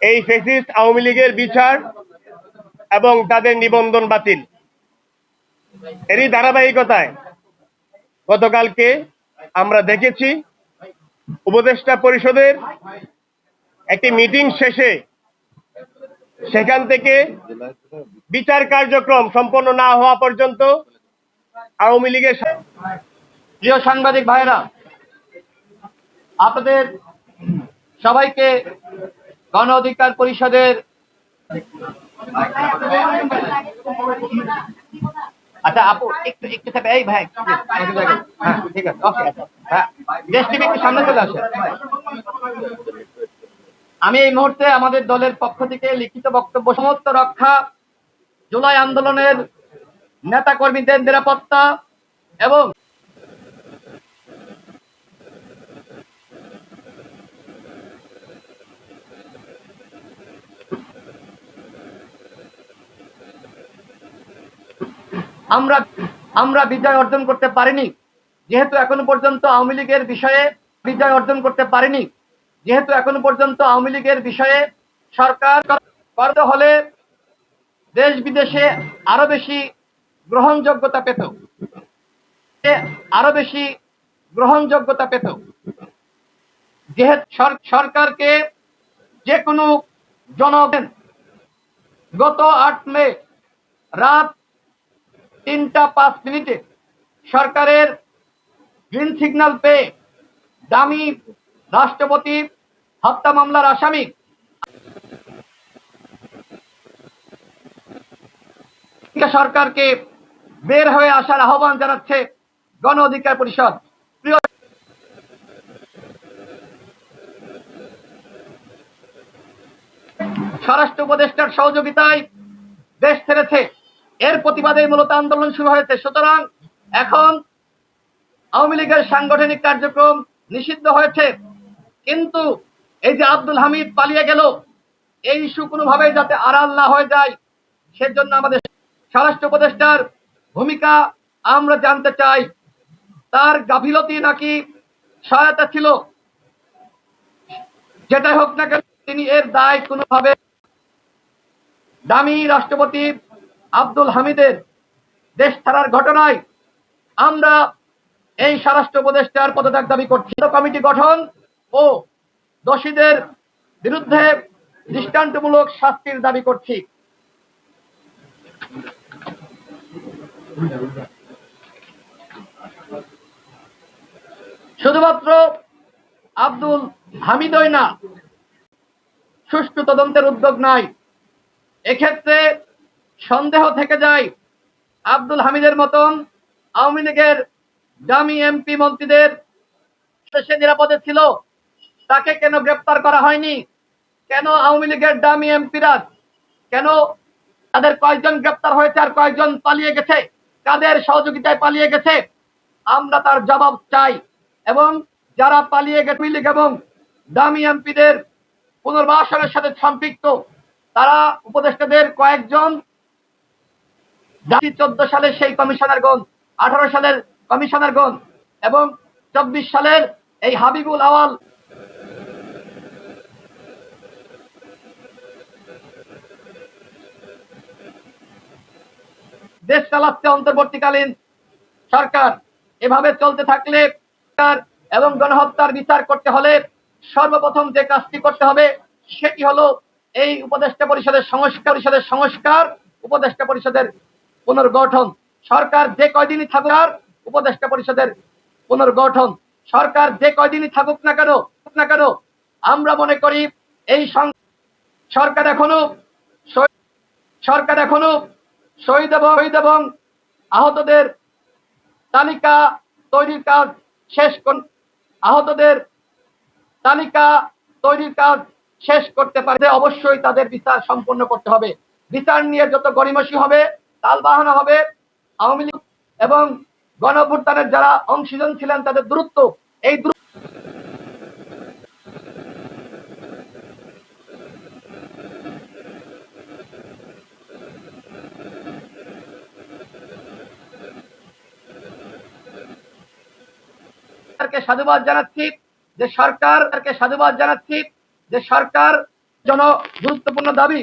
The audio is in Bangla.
এই ফেসিস্ট আওয়ামী লীগের বিচার এবং তাদের নিবন্ধন বাতিল। এরই ধারাবাহিকতায় গতকালকে আমরা দেখেছি উপদেষ্টা পরিষদের একটি মিটিং শেষে সেখান থেকে বিচার কার্যক্রম সম্পন্ন না হওয়া পর্যন্ত আওয়ামী লীগের প্রিয় সাংবাদিক ভাইরা আপনাদের সবাইকে গণ অধিকার পরিষদের আচ্ছা আপু, একটু একটু থেকে। এই ভাই হ্যাঁ ঠিক আছে, ওকে হ্যাঁ। দেশ টিভি একটু সামনে চলে আসে। আমি এই মুহূর্তে আমাদের দলের পক্ষ থেকে লিখিত বক্তব্য, সমস্ত রক্ষা, জুলাই আন্দোলনের নেতা কর্মীদের নিরাপত্তা এবং আমরা আমরা বিজয় অর্জন করতে পারিনি। যেহেতু এখনও পর্যন্ত আওয়ামী লীগের বিষয়ে বিজয় অর্জন করতে পারিনি, যেহেতু এখনও পর্যন্ত আওয়ামী লীগের বিষয়ে সরকার করতে হলে দেশ বিদেশে আরও বেশি গ্রহণযোগ্যতা পেত। আরও বেশি গ্রহণযোগ্যতা পেত। যেহেতু সরকারকে যে কোনো জনগণ গত আট মে রাত তিনটা পাঁচ মিনিটে সরকারের গ্রিন সিগন্যাল পেয়ে দামি রাষ্ট্রপতি হত্যা মামলার আসামি। সরকারকে বের হয়ে আসার আহ্বান জানাচ্ছে গণ অধিকার পরিষদ। স্বরাষ্ট্র উপদেষ্টার সহযোগিতায় দেশ ছেড়েছে। এর প্রতিবাদে মূলত আন্দোলন শুরু হয়েছে। সুতরাং এখন আওয়ামী লীগের সাংগঠনিক কার্যক্রম নিষিদ্ধ হয়েছে। কিন্তু এই যে আব্দুল হামিদ পালিয়ে গেল, এই ইস্যু কোনোভাবেই যাতে আড়াল না হয়ে যায়, সেজন্য আমাদের স্বরাষ্ট্র উপদেষ্টার ভূমিকা আমরা জানতে চাই। তার গাফিলতি নাকি সহায়তা ছিল? যেটাই হোক না কেন, তিনি এর দায় কোনোভাবে দামি রাষ্ট্রপতি আব্দুল হামিদের দেশ ছাড়ার ঘটনায় আমরা এই স্বরাষ্ট্র উপদেষ্টার পদত্যাগ দাবি করছি। কমিটি গঠন ও দোষীদের বিরুদ্ধে দৃষ্টান্তমূলক শাস্তির দাবি করছি। শুধুমাত্র আব্দুল হামিদই না, সুষ্ঠু তদন্তের উদ্যোগ নাই। এক্ষেত্রে সন্দেহ থেকে যায় আব্দুল হামিদের মতন আওয়ামী লীগের দামি এমপি মন্ত্রীদের সে নিরাপদে ছিল। তাকে কেন গ্রেপ্তার করা হয়নি? কেন আওয়ামী লীগের দামি এমপিরা কেন তাদের কয়েকজন গ্রেপ্তার হয়েছে আর কয়েকজন পালিয়ে গেছে? কাদের সহযোগিতায় পালিয়ে গেছে? আমরা তার জবাব চাই এবং যারা পালিয়ে গেছে লীগ এবং দামি এমপিদের পুনর্বাসনের সাথে সম্পৃক্ত, তারা উপদেষ্টাদের কয়েকজন চোদ্দ সালের সেই কমিশনারগণ আঠারো সালের কমিশনারগণ এবং চব্বিশ সালের এই হাবিবুল আওয়াল। দেশ চালাচ্ছে অন্তর্বর্তীকালীন সরকার। এভাবে চলতে থাকলে এবং গণহত্যার বিচার করতে হলে সর্বপ্রথম যে কাজটি করতে হবে সেটি হলো এই উপদেষ্টা পরিষদের সংস্কার পরিষদের সংস্কার, উপদেষ্টা পরিষদের পুনর্গঠন। সরকার যে কয়দিনই থাকুক আর, উপদেষ্টা পরিষদের পুনর্গঠন। সরকার যে কয়দিনই থাকুক না কেন না কেন, আমরা মনে করি এই সরকার এখনও সরকার এখনও শহীদ এবং শহীদ এবং আহতদের তালিকা তৈরির কাজ শেষ আহতদের তালিকা তৈরির কাজ শেষ করতে পারে। অবশ্যই তাদের বিচার সম্পন্ন করতে হবে। বিচার নিয়ে যত গরিমসি হবে তাল বাহানা হবে আওয়ামী লীগ এবং গণভুত্থানের যারা অংশীজন ছিলেন, তাদের দূরত্ব, এই সাধুবাদ জানাচ্ছি যে সরকারকে সাধুবাদ জানাচ্ছি যে সরকার জন গুরুত্বপূর্ণ দাবি